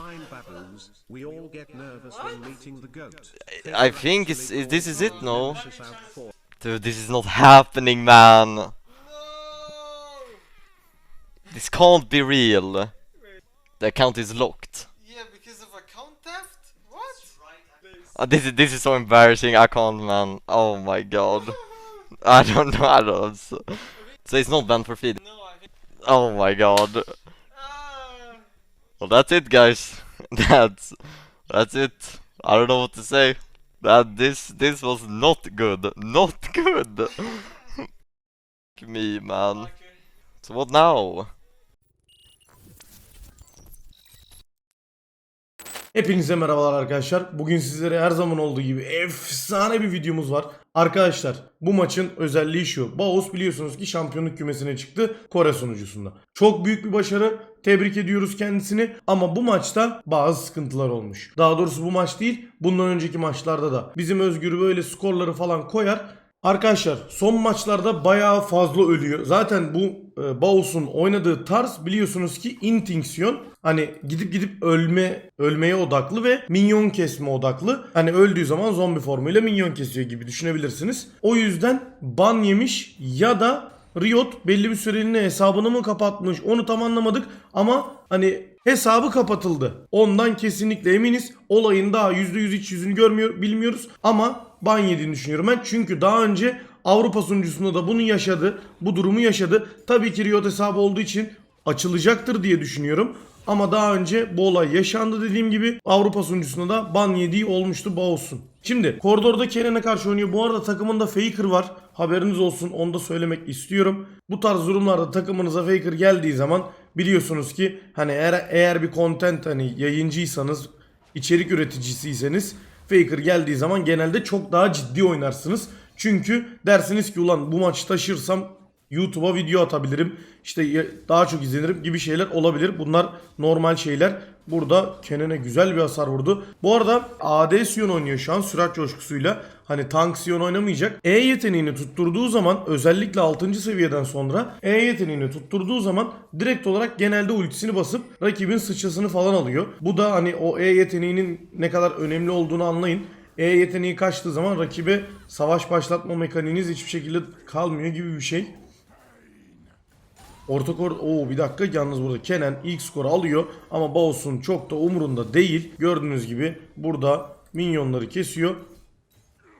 fine baboons, we all get nervous when meeting the goat. I think it's, is, this is it, no? Push us out for- Dude, this is not happening, man. No! This can't be real. The account is locked. Yeah, because of account theft? What? Uh, this is this is so embarrassing. I can't, man. Oh my god. I don't know. I don't. So, so it's not banned for feed. No, I think. Oh my god. Well, that's it, guys. That's that's it. I don't know what to say. That this this was not good. Not good. Me, man. So what now? Hepinize merhabalar arkadaşlar. Bugün sizlere her zaman olduğu gibi efsane bir videomuz var. Arkadaşlar bu maçın özelliği şu. Baos biliyorsunuz ki şampiyonluk kümesine çıktı Kore sunucusunda. Çok büyük bir başarı. Tebrik ediyoruz kendisini. Ama bu maçta bazı sıkıntılar olmuş. Daha doğrusu bu maç değil. Bundan önceki maçlarda da. Bizim Özgür böyle skorları falan koyar. Arkadaşlar son maçlarda bayağı fazla ölüyor. Zaten bu Baus'un oynadığı tarz biliyorsunuz ki intinksiyon. Hani gidip gidip ölme ölmeye odaklı ve minyon kesme odaklı. Hani öldüğü zaman zombi formuyla minyon kesiyor gibi düşünebilirsiniz. O yüzden ban yemiş ya da Riot belli bir süreliğine hesabını mı kapatmış onu tam anlamadık ama hani hesabı kapatıldı. Ondan kesinlikle eminiz. Olayın daha %100 iç yüzünü görmüyor bilmiyoruz ama ban yediğini düşünüyorum ben. Çünkü daha önce Avrupa sunucusunda da bunu yaşadı. Bu durumu yaşadı. Tabii ki Riot hesabı olduğu için açılacaktır diye düşünüyorum. Ama daha önce bu olay yaşandı dediğim gibi Avrupa sunucusunda da ban yediği olmuştu Baus'un. Şimdi koridorda Keren'e karşı oynuyor. Bu arada takımında Faker var. Haberiniz olsun onu da söylemek istiyorum. Bu tarz durumlarda takımınıza Faker geldiği zaman biliyorsunuz ki hani eğer, eğer bir content hani yayıncıysanız içerik üreticisiyseniz Faker geldiği zaman genelde çok daha ciddi oynarsınız. Çünkü dersiniz ki ulan bu maçı taşırsam YouTube'a video atabilirim. İşte daha çok izlenirim gibi şeyler olabilir. Bunlar normal şeyler. Burada Kenan'e güzel bir hasar vurdu. Bu arada AD Sion oynuyor şu an sürat coşkusuyla. Hani tank Sion oynamayacak. E yeteneğini tutturduğu zaman özellikle 6. seviyeden sonra E yeteneğini tutturduğu zaman direkt olarak genelde ultisini basıp rakibin sıçrasını falan alıyor. Bu da hani o E yeteneğinin ne kadar önemli olduğunu anlayın. E yeteneği kaçtığı zaman rakibe savaş başlatma mekaniğiniz hiçbir şekilde kalmıyor gibi bir şey. Orta kor... Oo bir dakika yalnız burada Kenan ilk skoru alıyor ama Baus'un çok da umurunda değil. Gördüğünüz gibi burada minyonları kesiyor.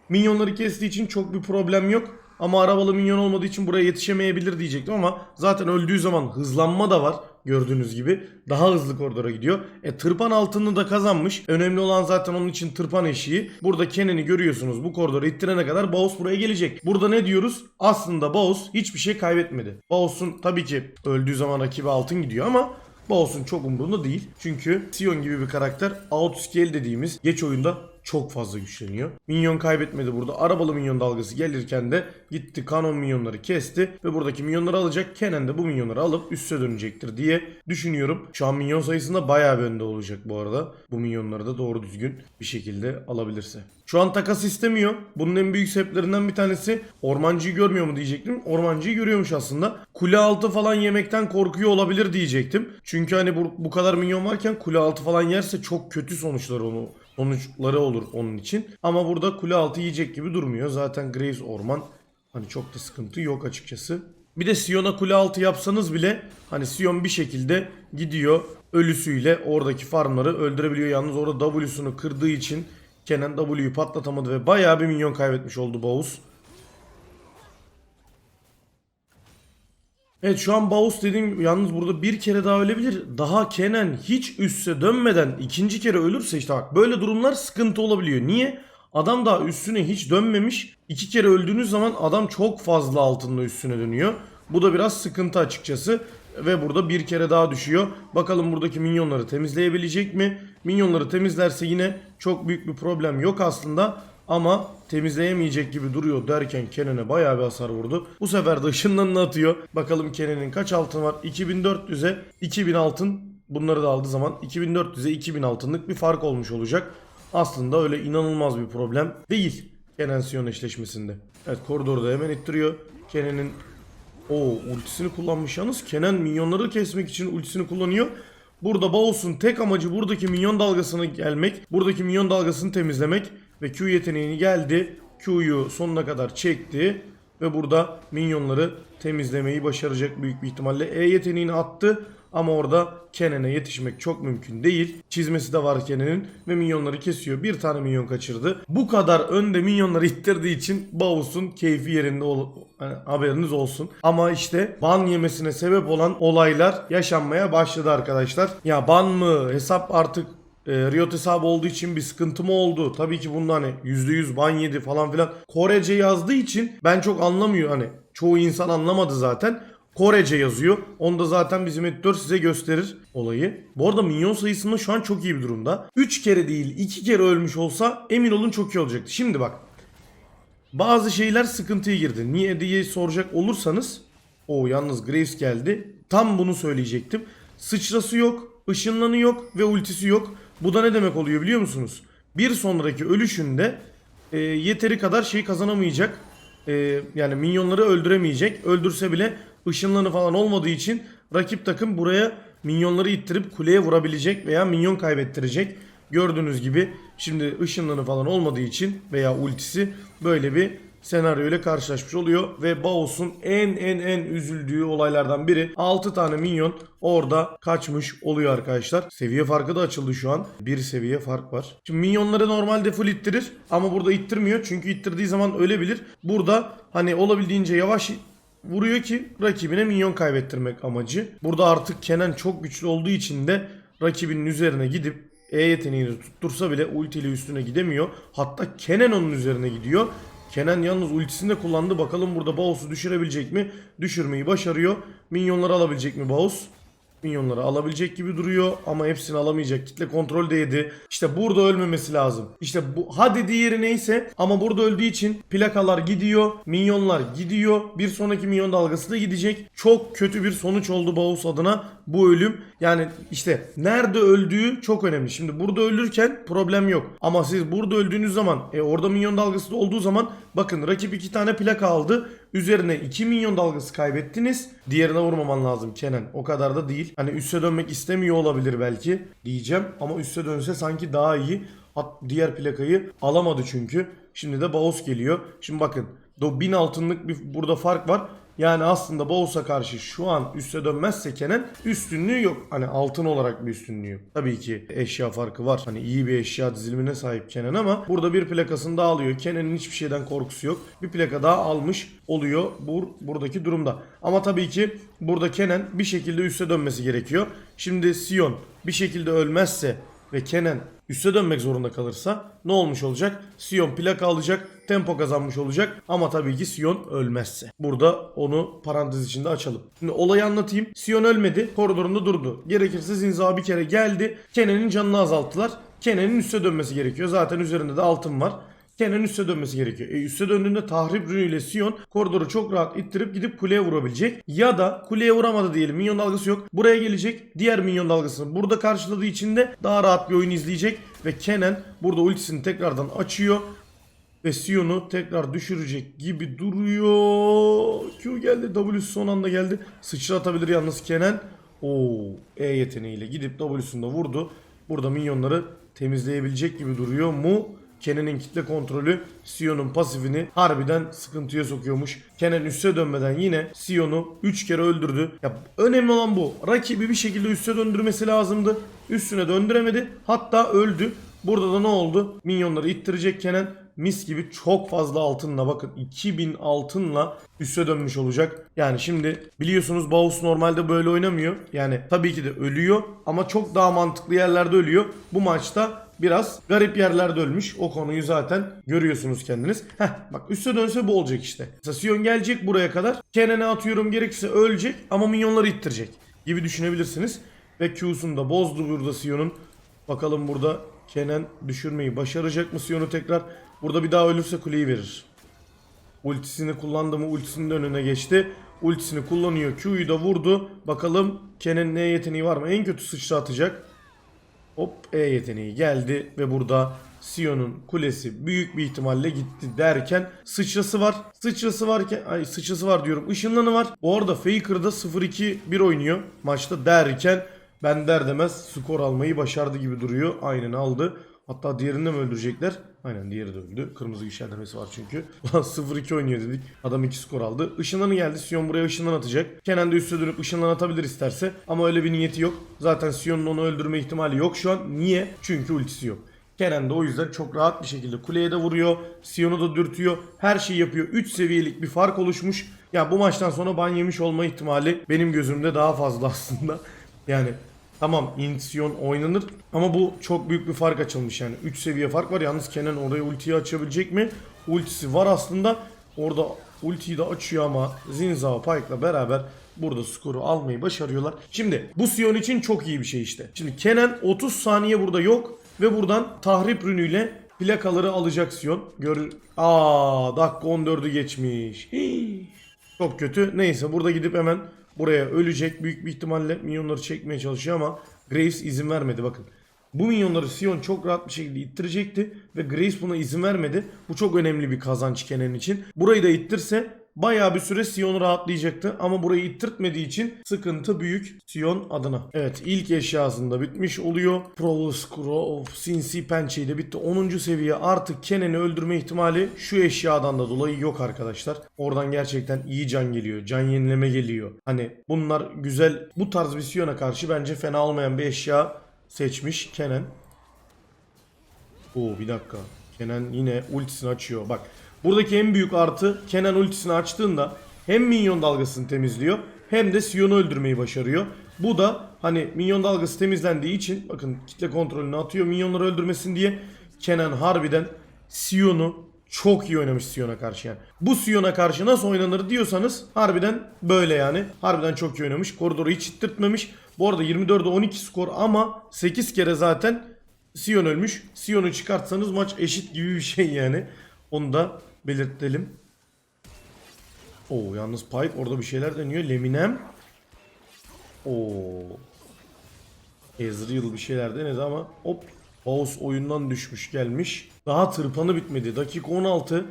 Minyonları kestiği için çok bir problem yok. Ama arabalı minyon olmadığı için buraya yetişemeyebilir diyecektim ama zaten öldüğü zaman hızlanma da var gördüğünüz gibi. Daha hızlı koridora gidiyor. E tırpan altını da kazanmış. Önemli olan zaten onun için tırpan eşiği. Burada Kenan'i görüyorsunuz. Bu koridoru ittirene kadar Baus buraya gelecek. Burada ne diyoruz? Aslında Baus hiçbir şey kaybetmedi. Baus'un tabii ki öldüğü zaman rakibi altın gidiyor ama Baus'un çok umurunda değil. Çünkü Sion gibi bir karakter outscale dediğimiz geç oyunda çok fazla güçleniyor. Minyon kaybetmedi burada. Arabalı minyon dalgası gelirken de gitti kanon minyonları kesti ve buradaki minyonları alacak. Kenan de bu minyonları alıp üste dönecektir diye düşünüyorum. Şu an minyon sayısında bayağı bir önde olacak bu arada. Bu minyonları da doğru düzgün bir şekilde alabilirse. Şu an takas istemiyor. Bunun en büyük sebeplerinden bir tanesi ormancıyı görmüyor mu diyecektim. Ormancıyı görüyormuş aslında. Kule altı falan yemekten korkuyor olabilir diyecektim. Çünkü hani bu, bu kadar minyon varken kule altı falan yerse çok kötü sonuçlar onu sonuçları olur onun için. Ama burada kule altı yiyecek gibi durmuyor. Zaten Graves orman hani çok da sıkıntı yok açıkçası. Bir de Sion'a kule altı yapsanız bile hani Sion bir şekilde gidiyor ölüsüyle oradaki farmları öldürebiliyor. Yalnız orada W'sunu kırdığı için Kenan W'yu patlatamadı ve bayağı bir minyon kaybetmiş oldu Baus. Evet şu an Baus dediğim yalnız burada bir kere daha ölebilir. Daha Kenan hiç üste dönmeden ikinci kere ölürse işte bak böyle durumlar sıkıntı olabiliyor. Niye? Adam daha üstüne hiç dönmemiş. İki kere öldüğünüz zaman adam çok fazla altında üstüne dönüyor. Bu da biraz sıkıntı açıkçası. Ve burada bir kere daha düşüyor. Bakalım buradaki minyonları temizleyebilecek mi? Minyonları temizlerse yine çok büyük bir problem yok aslında. Ama temizleyemeyecek gibi duruyor derken Kenan'e bayağı bir hasar vurdu. Bu sefer de ışınlarını atıyor. Bakalım Kenan'in kaç altın var? 2400'e 2000 altın. Bunları da aldığı zaman 2400'e 2000 altınlık bir fark olmuş olacak. Aslında öyle inanılmaz bir problem değil. Kenan Sion eşleşmesinde. Evet koridorda hemen ittiriyor. Kenan'in o ultisini kullanmış yalnız. Kenan minyonları kesmek için ultisini kullanıyor. Burada Baus'un tek amacı buradaki minyon dalgasına gelmek. Buradaki minyon dalgasını temizlemek. Ve Q yeteneğini geldi. Q'yu sonuna kadar çekti. Ve burada minyonları temizlemeyi başaracak büyük bir ihtimalle. E yeteneğini attı. Ama orada Kenan'e yetişmek çok mümkün değil. Çizmesi de var Kenan'in ve minyonları kesiyor. Bir tane minyon kaçırdı. Bu kadar önde minyonları ittirdiği için Baus'un keyfi yerinde ol hani haberiniz olsun. Ama işte ban yemesine sebep olan olaylar yaşanmaya başladı arkadaşlar. Ya ban mı hesap artık e, Riot hesabı olduğu için bir sıkıntı mı oldu? Tabii ki bunda hani %100 ban yedi falan filan. Korece yazdığı için ben çok anlamıyor hani. Çoğu insan anlamadı zaten. Korece yazıyor. Onu da zaten bizim editör size gösterir olayı. Bu arada minyon sayısında şu an çok iyi bir durumda. 3 kere değil 2 kere ölmüş olsa emin olun çok iyi olacaktı. Şimdi bak. Bazı şeyler sıkıntıya girdi. Niye diye soracak olursanız. O yalnız Graves geldi. Tam bunu söyleyecektim. Sıçrası yok, ışınlanı yok ve ultisi yok. Bu da ne demek oluyor biliyor musunuz? Bir sonraki ölüşünde e, yeteri kadar şey kazanamayacak. E, yani minyonları öldüremeyecek. Öldürse bile ışınlanı falan olmadığı için rakip takım buraya minyonları ittirip kuleye vurabilecek veya minyon kaybettirecek. Gördüğünüz gibi şimdi ışınlanı falan olmadığı için veya ultisi böyle bir senaryo ile karşılaşmış oluyor ve Baos'un en en en üzüldüğü olaylardan biri 6 tane minyon orada kaçmış oluyor arkadaşlar. Seviye farkı da açıldı şu an. Bir seviye fark var. Şimdi minyonları normalde full ittirir ama burada ittirmiyor çünkü ittirdiği zaman ölebilir. Burada hani olabildiğince yavaş vuruyor ki rakibine minyon kaybettirmek amacı. Burada artık Kenan çok güçlü olduğu için de rakibinin üzerine gidip E yeteneğini tuttursa bile ultiyle üstüne gidemiyor. Hatta Kenan onun üzerine gidiyor. Kenan yalnız ultisini de kullandı. Bakalım burada Baos'u düşürebilecek mi? Düşürmeyi başarıyor. Minyonları alabilecek mi Baos? Minyonları alabilecek gibi duruyor ama hepsini alamayacak. Kitle kontrol de yedi. İşte burada ölmemesi lazım. İşte bu hadi diğeri neyse ama burada öldüğü için plakalar gidiyor. Minyonlar gidiyor. Bir sonraki minyon dalgası da gidecek. Çok kötü bir sonuç oldu Baus adına bu ölüm. Yani işte nerede öldüğü çok önemli. Şimdi burada ölürken problem yok. Ama siz burada öldüğünüz zaman e, orada minyon dalgası da olduğu zaman bakın rakip iki tane plaka aldı. Üzerine 2 milyon dalgası kaybettiniz. Diğerine vurmaman lazım Kenan. O kadar da değil. Hani üste dönmek istemiyor olabilir belki diyeceğim. Ama üste dönse sanki daha iyi. Hat diğer plakayı alamadı çünkü. Şimdi de Baus geliyor. Şimdi bakın. Do 1000 altınlık bir burada fark var. Yani aslında Baus'a karşı şu an üste dönmezse Kenan üstünlüğü yok. Hani altın olarak bir üstünlüğü. Tabii ki eşya farkı var. Hani iyi bir eşya dizilimine sahip Kenan ama burada bir plakasını daha alıyor. Kenan'ın hiçbir şeyden korkusu yok. Bir plaka daha almış oluyor bur buradaki durumda. Ama tabii ki burada Kenan bir şekilde üste dönmesi gerekiyor. Şimdi Sion bir şekilde ölmezse ve Kenan üste dönmek zorunda kalırsa ne olmuş olacak? Sion plaka alacak, tempo kazanmış olacak ama tabii ki Sion ölmezse. Burada onu parantez içinde açalım. Şimdi olayı anlatayım. Sion ölmedi, koridorunda durdu. Gerekirse Zinza bir kere geldi. Kenan'ın canını azalttılar. Kenan'ın üste dönmesi gerekiyor. Zaten üzerinde de altın var. Kenan üste dönmesi gerekiyor. E üste döndüğünde tahrip rünüyle Sion koridoru çok rahat ittirip gidip kuleye vurabilecek. Ya da kuleye vuramadı diyelim. Minyon dalgası yok. Buraya gelecek. Diğer minyon dalgasını burada karşıladığı için de daha rahat bir oyun izleyecek. Ve Kenan burada ultisini tekrardan açıyor. Ve Sion'u tekrar düşürecek gibi duruyor. Q geldi. W son anda geldi. Sıçratabilir yalnız Kenan. Oo, E yeteneğiyle gidip W'sunda vurdu. Burada minyonları temizleyebilecek gibi duruyor mu? Kenan'ın kitle kontrolü Sion'un pasifini harbiden sıkıntıya sokuyormuş. Kenan üste dönmeden yine Sion'u 3 kere öldürdü. Ya önemli olan bu. Rakibi bir şekilde üste döndürmesi lazımdı. Üstüne döndüremedi. Hatta öldü. Burada da ne oldu? Minyonları ittirecek Kenan. Mis gibi çok fazla altınla bakın 2000 altınla üste dönmüş olacak. Yani şimdi biliyorsunuz Baus normalde böyle oynamıyor. Yani tabii ki de ölüyor ama çok daha mantıklı yerlerde ölüyor. Bu maçta biraz garip yerlerde ölmüş. O konuyu zaten görüyorsunuz kendiniz. Heh bak üste dönse bu olacak işte. Mesela Sion gelecek buraya kadar. Kenan'e atıyorum gerekirse ölecek ama minyonları ittirecek gibi düşünebilirsiniz. Ve Q'sunu da bozdu burada Sion'un. Bakalım burada Kenan düşürmeyi başaracak mı Sion'u tekrar? Burada bir daha ölürse kuleyi verir. Ultisini kullandı mı ultisinin önüne geçti. Ultisini kullanıyor. Q'yu da vurdu. Bakalım Kenan'ın ne yeteneği var mı? En kötü sıçra atacak. Hop E yeteneği geldi ve burada Sion'un kulesi büyük bir ihtimalle gitti derken sıçrası var. Sıçrası varken ay sıçrası var diyorum. Işınlanı var. Bu arada Faker'da 0-2-1 oynuyor maçta derken Ben der demez skor almayı başardı gibi duruyor. Aynen aldı. Hatta diğerini mi öldürecekler? Aynen diğeri de öldü. Kırmızı işaretlemesi var çünkü. Ulan 0-2 oynuyor dedik. Adam 2 skor aldı. Işınlanı geldi. Sion buraya ışınlan atacak. Kenan de üstüne dönüp ışınlan atabilir isterse. Ama öyle bir niyeti yok. Zaten Sion'un onu öldürme ihtimali yok şu an. Niye? Çünkü ultisi yok. Kenan da o yüzden çok rahat bir şekilde kuleye de vuruyor. Sion'u da dürtüyor. Her şeyi yapıyor. 3 seviyelik bir fark oluşmuş. Ya bu maçtan sonra ban yemiş olma ihtimali benim gözümde daha fazla aslında. Yani tamam int Sion oynanır ama bu çok büyük bir fark açılmış yani. 3 seviye fark var. Yalnız Kenan oraya ultiyi açabilecek mi? Ultisi var aslında. Orada ultiyi de açıyor ama Zinzao Pike'la beraber burada skoru almayı başarıyorlar. Şimdi bu Sion için çok iyi bir şey işte. Şimdi Kenan 30 saniye burada yok ve buradan tahrip rünüyle plakaları alacak Sion. Gör Aa dakika 14'ü geçmiş. Hii. Çok kötü. Neyse burada gidip hemen buraya ölecek. Büyük bir ihtimalle minyonları çekmeye çalışıyor ama Graves izin vermedi bakın. Bu minyonları Sion çok rahat bir şekilde ittirecekti ve Graves buna izin vermedi. Bu çok önemli bir kazanç Kenan için. Burayı da ittirse bayağı bir süre Sion rahatlayacaktı ama burayı ittirtmediği için sıkıntı büyük Sion adına. Evet ilk eşyasında bitmiş oluyor. Provoskuro of Sinsi Pençeyi de bitti. 10. seviye artık Kenan'ı öldürme ihtimali şu eşyadan da dolayı yok arkadaşlar. Oradan gerçekten iyi can geliyor. Can yenileme geliyor. Hani bunlar güzel bu tarz bir Sion'a karşı bence fena olmayan bir eşya seçmiş Kenan. Oo bir dakika. Kenan yine ultisini açıyor. Bak buradaki en büyük artı Kenan ultisini açtığında hem minyon dalgasını temizliyor hem de Sion'u öldürmeyi başarıyor. Bu da hani minyon dalgası temizlendiği için bakın kitle kontrolünü atıyor minyonları öldürmesin diye Kenan harbiden Sion'u çok iyi oynamış Sion'a karşı yani. Bu Sion'a karşı nasıl oynanır diyorsanız harbiden böyle yani. Harbiden çok iyi oynamış. Koridoru hiç ittirtmemiş. Bu arada 24'e 12 skor ama 8 kere zaten Sion ölmüş. Sion'u çıkartsanız maç eşit gibi bir şey yani. Onu da belirtelim. Oo yalnız Pike orada bir şeyler deniyor. Leminem. Oo. Ezreal bir şeyler denedi ama hop. Baus oyundan düşmüş gelmiş. Daha tırpanı bitmedi. Dakika 16.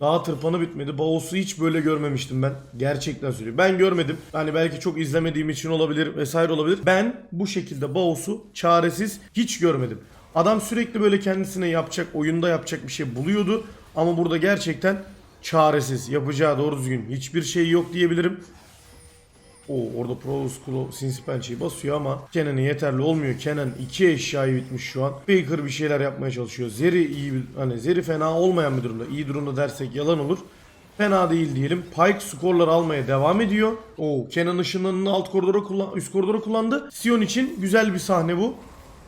Daha tırpanı bitmedi. Baus'u hiç böyle görmemiştim ben. Gerçekten söylüyorum. Ben görmedim. Hani belki çok izlemediğim için olabilir vesaire olabilir. Ben bu şekilde Baus'u çaresiz hiç görmedim. Adam sürekli böyle kendisine yapacak, oyunda yapacak bir şey buluyordu. Ama burada gerçekten çaresiz. Yapacağı doğru düzgün hiçbir şey yok diyebilirim. O orada Pro Skull Sinsi Pençeyi basıyor ama Kenan'e yeterli olmuyor. Kenan iki eşyayı bitmiş şu an. Baker bir şeyler yapmaya çalışıyor. Zeri iyi hani Zeri fena olmayan bir durumda. İyi durumda dersek yalan olur. Fena değil diyelim. Pike skorları almaya devam ediyor. Oo Kenan ışınlarını alt koridora kullan üst koridora kullandı. Sion için güzel bir sahne bu.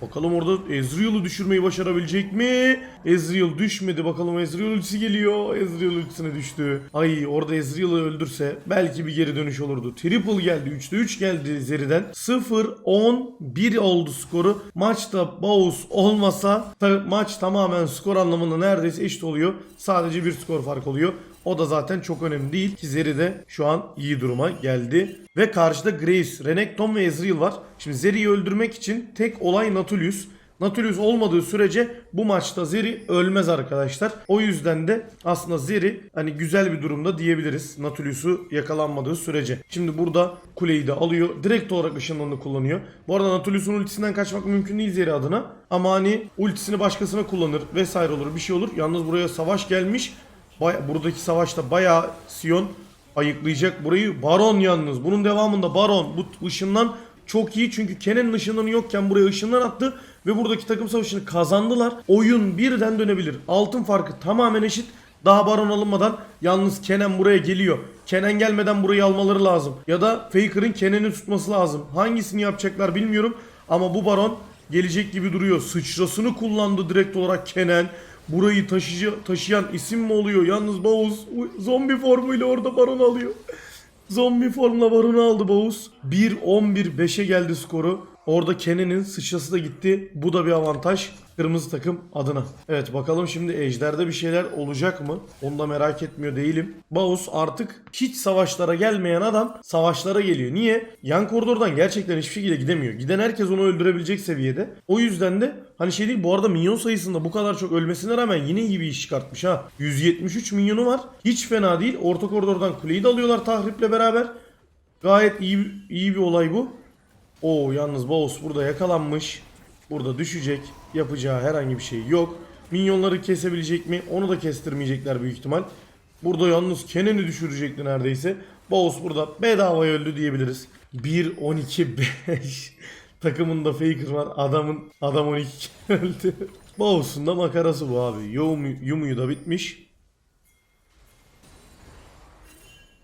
Bakalım orada Ezreal'ı düşürmeyi başarabilecek mi? Ezreal düşmedi. Bakalım Ezreal ultisi geliyor. Ezreal ultisine düştü. Ay orada Ezreal'ı öldürse belki bir geri dönüş olurdu. Triple geldi. 3'te 3 geldi Zeri'den. 0-10-1 oldu skoru. Maçta Baus olmasa ta- maç tamamen skor anlamında neredeyse eşit oluyor. Sadece bir skor fark oluyor. O da zaten çok önemli değil ki Zeri de şu an iyi duruma geldi. Ve karşıda Graves, Renekton ve Ezreal var. Şimdi Zeri'yi öldürmek için tek olay Nautilus. Nautilus olmadığı sürece bu maçta Zeri ölmez arkadaşlar. O yüzden de aslında Zeri hani güzel bir durumda diyebiliriz. Nautilus'u yakalanmadığı sürece. Şimdi burada kuleyi de alıyor. Direkt olarak ışınlanını kullanıyor. Bu arada Nautilus'un ultisinden kaçmak mümkün değil Zeri adına. Ama hani ultisini başkasına kullanır vesaire olur bir şey olur. Yalnız buraya savaş gelmiş. Baya- buradaki savaşta bayağı Sion ayıklayacak burayı. Baron yalnız. Bunun devamında Baron. Bu ışından çok iyi çünkü Kenan'ın ışınlanı yokken buraya ışınlar attı ve buradaki takım savaşını kazandılar. Oyun birden dönebilir. Altın farkı tamamen eşit. Daha baron alınmadan yalnız Kenan buraya geliyor. Kenan gelmeden burayı almaları lazım. Ya da Faker'ın Kenan'ı tutması lazım. Hangisini yapacaklar bilmiyorum. Ama bu baron gelecek gibi duruyor. Sıçrasını kullandı direkt olarak Kenan. Burayı taşıcı, taşıyan isim mi oluyor? Yalnız Baus zombi formuyla orada baron alıyor. Zombi formla baronu aldı Baus. 1-11-5'e geldi skoru. Orada Kenan'ın sıçrası da gitti. Bu da bir avantaj. Kırmızı takım adına. Evet bakalım şimdi Ejder'de bir şeyler olacak mı? Onu da merak etmiyor değilim. Baus artık hiç savaşlara gelmeyen adam savaşlara geliyor. Niye? Yan koridordan gerçekten hiçbir şekilde gidemiyor. Giden herkes onu öldürebilecek seviyede. O yüzden de hani şey değil bu arada minyon sayısında bu kadar çok ölmesine rağmen yine iyi bir iş çıkartmış ha. 173 minyonu var. Hiç fena değil. Orta koridordan kuleyi de alıyorlar tahriple beraber. Gayet iyi iyi bir olay bu. Oo yalnız Baus burada yakalanmış. Burada düşecek. Yapacağı herhangi bir şey yok. Minyonları kesebilecek mi? Onu da kestirmeyecekler büyük ihtimal. Burada yalnız Kenan'ı düşürecekti neredeyse. Baus burada bedavaya öldü diyebiliriz. 1-12-5 takımında Faker var. Adamın adam 12 öldü. Baus'un da makarası bu abi. Yumu, Yumu'yu da bitmiş.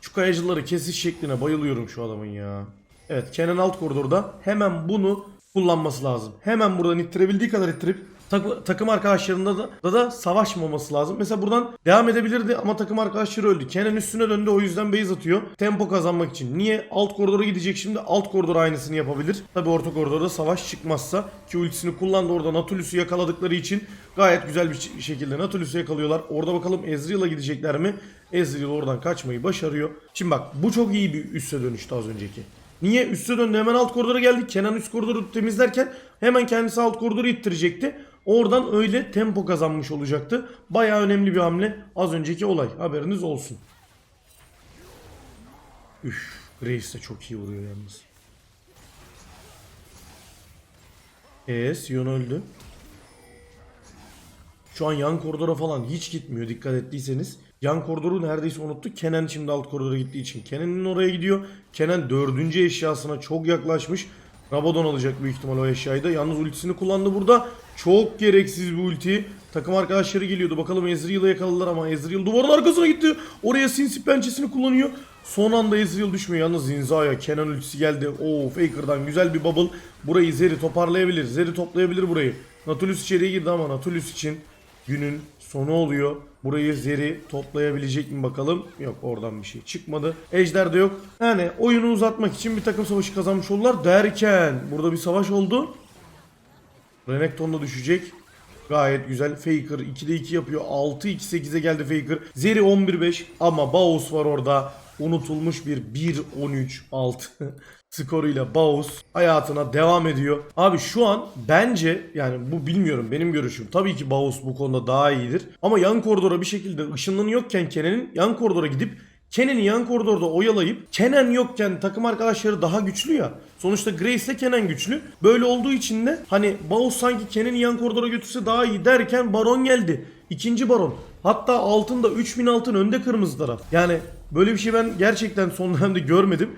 Şu kayacıları kesiş şekline bayılıyorum şu adamın ya. Evet Kenan alt koridorda hemen bunu kullanması lazım. Hemen buradan ittirebildiği kadar ittirip tak- takım arkadaşlarında da, da da savaşmaması lazım. Mesela buradan devam edebilirdi ama takım arkadaşları öldü. Kenan üstüne döndü o yüzden base atıyor. Tempo kazanmak için. Niye? Alt koridora gidecek şimdi. Alt koridora aynısını yapabilir. Tabi orta koridorda savaş çıkmazsa ki ultisini kullandı orada Natulus'u yakaladıkları için gayet güzel bir şekilde Natulus'u yakalıyorlar. Orada bakalım Ezreal'a gidecekler mi? Ezreal oradan kaçmayı başarıyor. Şimdi bak bu çok iyi bir üste dönüştü az önceki. Niye? Üste döndü hemen alt koridora geldik. Kenan üst koridoru temizlerken hemen kendisi alt koridoru ittirecekti. Oradan öyle tempo kazanmış olacaktı. Baya önemli bir hamle. Az önceki olay. Haberiniz olsun. Üf. Grace de çok iyi vuruyor yalnız. Eee Sion öldü. Şu an yan koridora falan hiç gitmiyor dikkat ettiyseniz. Yan koridoru neredeyse unuttuk. Kenan şimdi alt koridora gittiği için. Kenan'ın oraya gidiyor. Kenan dördüncü eşyasına çok yaklaşmış. Rabadon alacak büyük ihtimal o eşyayı da. Yalnız ultisini kullandı burada. Çok gereksiz bir ulti. Takım arkadaşları geliyordu. Bakalım Ezreal'ı yakaladılar ama Ezreal duvarın arkasına gitti. Oraya sinsi pençesini kullanıyor. Son anda Ezreal düşmüyor. Yalnız Zinza'ya Kenan ultisi geldi. Oo Faker'dan güzel bir bubble. Burayı Zeri toparlayabilir. Zeri toplayabilir burayı. Nautilus içeriye girdi ama Nautilus için günün sonu oluyor. Burayı Zeri toplayabilecek mi bakalım? Yok oradan bir şey çıkmadı. Ejder de yok. Yani oyunu uzatmak için bir takım savaşı kazanmış oldular derken burada bir savaş oldu. Renekton da düşecek. Gayet güzel. Faker 2'de 2 yapıyor. 6-2-8'e geldi Faker. Zeri 11-5 ama Baus var orada. Unutulmuş bir 1-13-6 skoruyla Baus hayatına devam ediyor. Abi şu an bence yani bu bilmiyorum benim görüşüm. Tabii ki Baus bu konuda daha iyidir. Ama yan koridora bir şekilde ışınlanıyorken Kenan'ın yan koridora gidip Kenan'ı yan koridorda oyalayıp Kenan yokken takım arkadaşları daha güçlü ya. Sonuçta Grace ile Kenan güçlü. Böyle olduğu için de hani Baus sanki Kenan'ı yan koridora götürse daha iyi derken Baron geldi. İkinci Baron. Hatta altında 3000 altın önde kırmızı taraf. Yani böyle bir şey ben gerçekten son dönemde görmedim.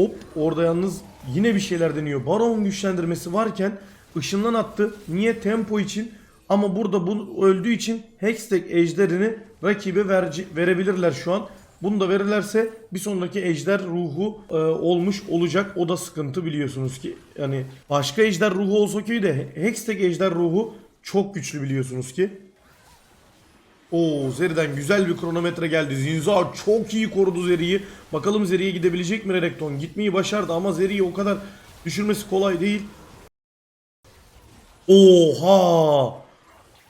Hop orada yalnız yine bir şeyler deniyor. Baron güçlendirmesi varken ışından attı. Niye? Tempo için. Ama burada bu öldüğü için Hextech ejderini rakibe verci, verebilirler şu an. Bunu da verirlerse bir sonraki ejder ruhu e, olmuş olacak. O da sıkıntı biliyorsunuz ki. Yani başka ejder ruhu olsa okey de Hextech ejder ruhu çok güçlü biliyorsunuz ki. Oo Zeri'den güzel bir kronometre geldi. Zinza çok iyi korudu Zeri'yi. Bakalım Zeri'ye gidebilecek mi Renekton? Gitmeyi başardı ama Zeri'yi o kadar düşürmesi kolay değil. Oha!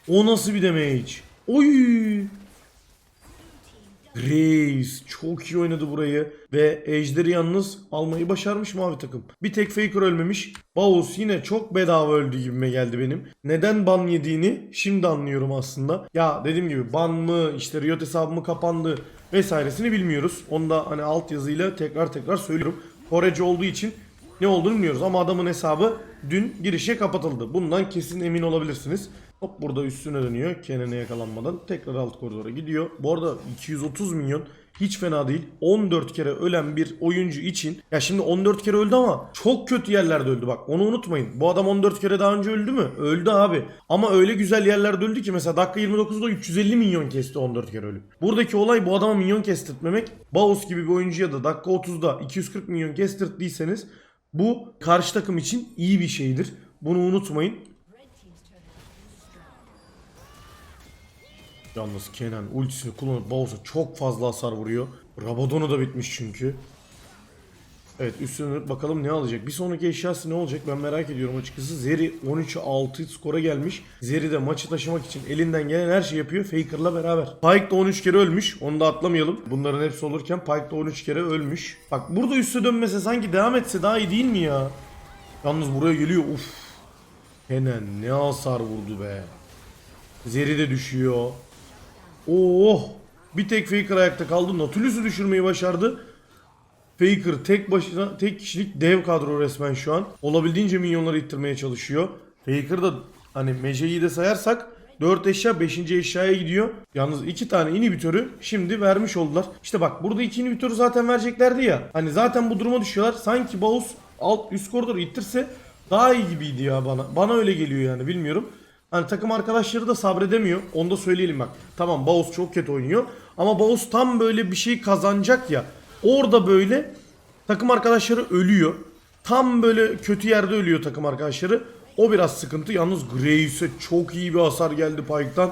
O nasıl bir damage? Oy! Grace çok iyi oynadı burayı ve Ejder'i yalnız almayı başarmış mavi takım. Bir tek Faker ölmemiş. Baus yine çok bedava öldü gibime geldi benim. Neden ban yediğini şimdi anlıyorum aslında. Ya dediğim gibi ban mı işte Riot hesabı mı kapandı vesairesini bilmiyoruz. Onu da hani alt yazıyla tekrar tekrar söylüyorum. Korece olduğu için ne olduğunu bilmiyoruz ama adamın hesabı dün girişe kapatıldı. Bundan kesin emin olabilirsiniz. Hop burada üstüne dönüyor Kenan'e yakalanmadan. Tekrar alt koridora gidiyor. Bu arada 230 milyon hiç fena değil. 14 kere ölen bir oyuncu için. Ya şimdi 14 kere öldü ama çok kötü yerlerde öldü bak. Onu unutmayın. Bu adam 14 kere daha önce öldü mü? Öldü abi. Ama öyle güzel yerlerde öldü ki mesela dakika 29'da 350 milyon kesti 14 kere ölüp. Buradaki olay bu adama milyon kestirtmemek. Baus gibi bir oyuncuya da dakika 30'da 240 milyon kestirttiyseniz bu karşı takım için iyi bir şeydir. Bunu unutmayın. Yalnız Kenan ultisini kullanıp Bowser'a çok fazla hasar vuruyor. Rabadon'u da bitmiş çünkü. Evet üstüne bakalım ne alacak. Bir sonraki eşyası ne olacak ben merak ediyorum açıkçası. Zeri 13'e 6 skora gelmiş. Zeri de maçı taşımak için elinden gelen her şeyi yapıyor Faker'la beraber. Pyke de 13 kere ölmüş. Onu da atlamayalım. Bunların hepsi olurken Pyke de 13 kere ölmüş. Bak burada üste dönmese sanki devam etse daha iyi değil mi ya? Yalnız buraya geliyor. Uf. Kenan ne hasar vurdu be. Zeri de düşüyor. Oh! Bir tek Faker ayakta kaldı. Nautilus'u düşürmeyi başardı. Faker tek başına tek kişilik dev kadro resmen şu an. Olabildiğince minyonları ittirmeye çalışıyor. Faker da hani Mece'yi de sayarsak 4 eşya 5. eşyaya gidiyor. Yalnız 2 tane inhibitörü şimdi vermiş oldular. İşte bak burada 2 inhibitörü zaten vereceklerdi ya. Hani zaten bu duruma düşüyorlar. Sanki Baus alt üst koridoru ittirse daha iyi gibiydi ya bana. Bana öyle geliyor yani bilmiyorum. Hani takım arkadaşları da sabredemiyor. Onu da söyleyelim bak. Tamam Baus çok kötü oynuyor. Ama Baus tam böyle bir şey kazanacak ya. Orada böyle takım arkadaşları ölüyor. Tam böyle kötü yerde ölüyor takım arkadaşları. O biraz sıkıntı. Yalnız Graves'e çok iyi bir hasar geldi Pyke'dan.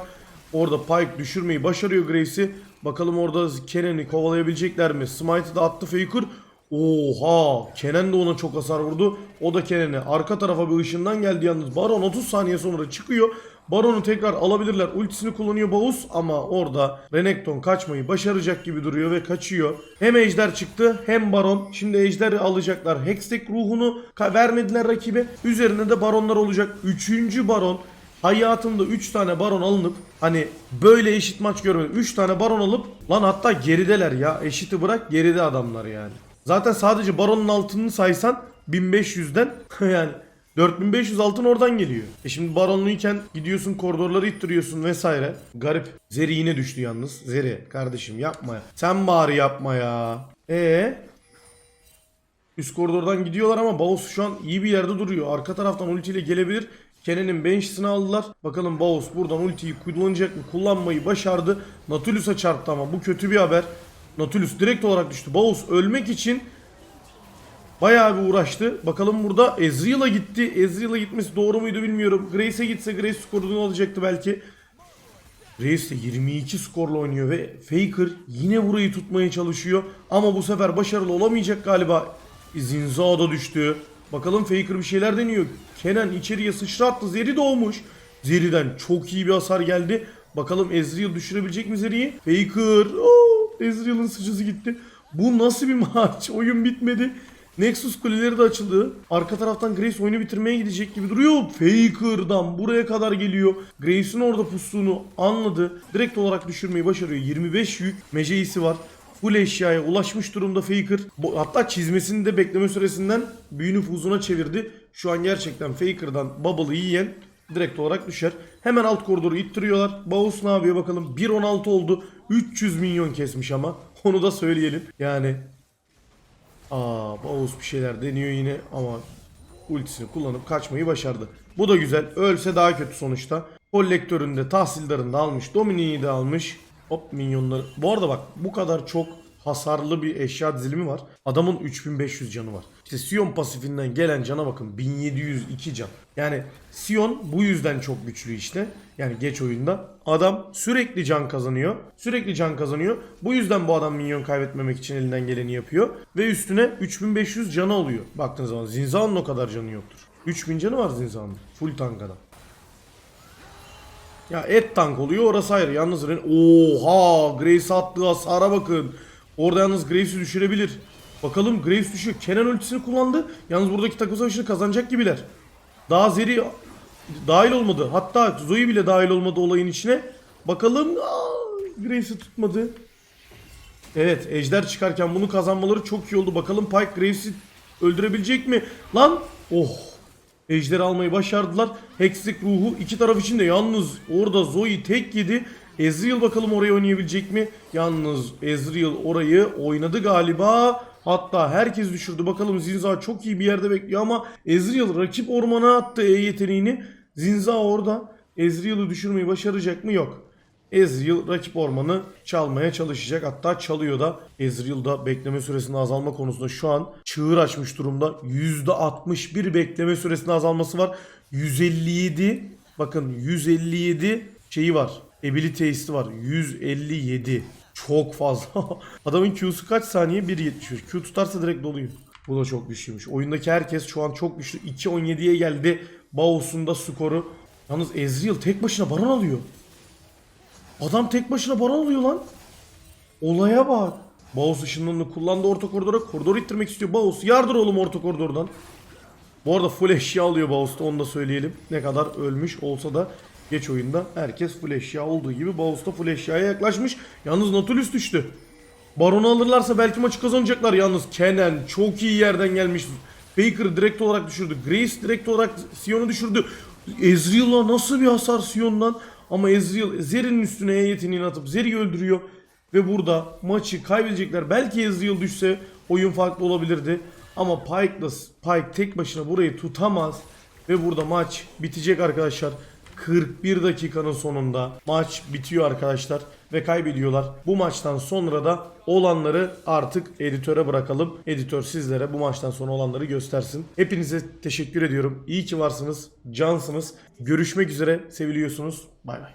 Orada Pike düşürmeyi başarıyor Graves'i. Bakalım orada Kenan'i kovalayabilecekler mi? Smite'ı da attı Faker. Oha! Kenan de ona çok hasar vurdu. O da Kenan'e. Arka tarafa bir ışından geldi yalnız. Baron 30 saniye sonra çıkıyor. Baron'u tekrar alabilirler. Ultisini kullanıyor Baus ama orada Renekton kaçmayı başaracak gibi duruyor ve kaçıyor. Hem Ejder çıktı hem Baron. Şimdi Ejder'i alacaklar. Hextech ruhunu vermediler rakibe. Üzerine de Baronlar olacak. Üçüncü Baron. Hayatımda 3 tane baron alınıp hani böyle eşit maç görmedim. 3 tane baron alıp lan hatta gerideler ya. Eşiti bırak geride adamlar yani. Zaten sadece baronun altını saysan 1500'den yani 4500 altın oradan geliyor. E şimdi baronluyken gidiyorsun koridorları ittiriyorsun vesaire. Garip. Zeri yine düştü yalnız. Zeri kardeşim yapma ya. Sen bari yapma ya. E Üst koridordan gidiyorlar ama Baus şu an iyi bir yerde duruyor. Arka taraftan ultiyle gelebilir. Kenan'ın bench'sini aldılar. Bakalım Baus buradan ultiyi kullanacak mı? Kullanmayı başardı. Nautilus'a çarptı ama bu kötü bir haber. Nautilus direkt olarak düştü. Baus ölmek için bayağı bir uğraştı. Bakalım burada Ezreal'a gitti. Ezreal'a gitmesi doğru muydu bilmiyorum. Grace'e gitse Grace skorunu alacaktı belki. Reis de 22 skorla oynuyor ve Faker yine burayı tutmaya çalışıyor. Ama bu sefer başarılı olamayacak galiba. Zinzao da düştü. Bakalım Faker bir şeyler deniyor. Kenan içeriye sıçrattı. Zeri doğmuş. Zeri'den çok iyi bir hasar geldi. Bakalım Ezreal düşürebilecek mi Zeri'yi? Faker. Oo, Ezreal'ın sıçrası gitti. Bu nasıl bir maç? Oyun bitmedi. Nexus kuleleri de açıldı. Arka taraftan Grace oyunu bitirmeye gidecek gibi duruyor. Faker'dan buraya kadar geliyor. Grace'in orada pustuğunu anladı. Direkt olarak düşürmeyi başarıyor. 25 yük Meceisi var. Full eşyaya ulaşmış durumda Faker. Hatta çizmesini de bekleme süresinden büyü nüfuzuna çevirdi. Şu an gerçekten Faker'dan Bubble'ı yiyen direkt olarak düşer. Hemen alt koridoru ittiriyorlar. Baus ne yapıyor bakalım. 1.16 oldu. 300 milyon kesmiş ama. Onu da söyleyelim. Yani Aa Baus bir şeyler deniyor yine ama ultisini kullanıp kaçmayı başardı. Bu da güzel. Ölse daha kötü sonuçta. Kolektöründe, tahsildarında almış. Domini'yi de almış. Hop minyonları. Bu arada bak bu kadar çok hasarlı bir eşya dizilimi var. Adamın 3500 canı var. İşte Sion pasifinden gelen cana bakın 1702 can. Yani Sion bu yüzden çok güçlü işte. Yani geç oyunda. Adam sürekli can kazanıyor. Sürekli can kazanıyor. Bu yüzden bu adam minyon kaybetmemek için elinden geleni yapıyor. Ve üstüne 3500 canı oluyor. Baktığınız zaman Zinzao'nun o kadar canı yoktur. 3000 canı var Zinzao'nun. Full tank adam. Ya et tank oluyor orası ayrı. Yalnız. Oha! Grace attığı hasara bakın. Orada yalnız Graves'i düşürebilir. Bakalım Graves düşüyor. Kenan ultisini kullandı. Yalnız buradaki takım savaşını kazanacak gibiler. Daha Zeri dahil olmadı. Hatta Zoe bile dahil olmadı olayın içine. Bakalım. Graves'i tutmadı. Evet Ejder çıkarken bunu kazanmaları çok iyi oldu. Bakalım Pike Graves'i öldürebilecek mi? Lan! Oh! Ejder'i almayı başardılar. Hextech ruhu iki taraf için de yalnız orada Zoe tek yedi. Ezreal bakalım orayı oynayabilecek mi? Yalnız Ezreal orayı oynadı galiba. Hatta herkes düşürdü. Bakalım Zinza çok iyi bir yerde bekliyor ama Ezreal rakip ormana attı E yeteneğini. Zinza orada. Ezreal'ı düşürmeyi başaracak mı? Yok. Ezreal rakip ormanı çalmaya çalışacak. Hatta çalıyor da. Ezreal'da bekleme süresinin azalma konusunda şu an çığır açmış durumda. %61 bekleme süresinin azalması var. 157 bakın 157 şeyi var. Ability var. 157. Çok fazla. Adamın Q'su kaç saniye? 1.75. Q tutarsa direkt doluyor. Bu da çok güçlüymüş. Oyundaki herkes şu an çok güçlü. 2.17'ye geldi. Baos'un da skoru. Yalnız Ezreal tek başına baron alıyor. Adam tek başına baron alıyor lan. Olaya bak. Baus ışınlarını kullandı orta koridora. Koridor ittirmek istiyor. Baus yardır oğlum orta koridordan. Bu arada full eşya alıyor Baus'ta onu da söyleyelim. Ne kadar ölmüş olsa da geç oyunda herkes full eşya olduğu gibi Baus'ta full eşyaya yaklaşmış. Yalnız Nautilus düştü. Baron'u alırlarsa belki maçı kazanacaklar yalnız. Kenan çok iyi yerden gelmiş. Baker direkt olarak düşürdü. Grace direkt olarak Sion'u düşürdü. Ezreal'a nasıl bir hasar Sion'dan? Ama Ezreal Zeri'nin üstüne E yeteneğini atıp Zeri'yi öldürüyor. Ve burada maçı kaybedecekler. Belki Ezreal düşse oyun farklı olabilirdi. Ama Pike'la Pike tek başına burayı tutamaz. Ve burada maç bitecek arkadaşlar. 41 dakikanın sonunda maç bitiyor arkadaşlar ve kaybediyorlar. Bu maçtan sonra da olanları artık editöre bırakalım. Editör sizlere bu maçtan sonra olanları göstersin. Hepinize teşekkür ediyorum. İyi ki varsınız. Cansınız. Görüşmek üzere. Seviliyorsunuz. Bay bay.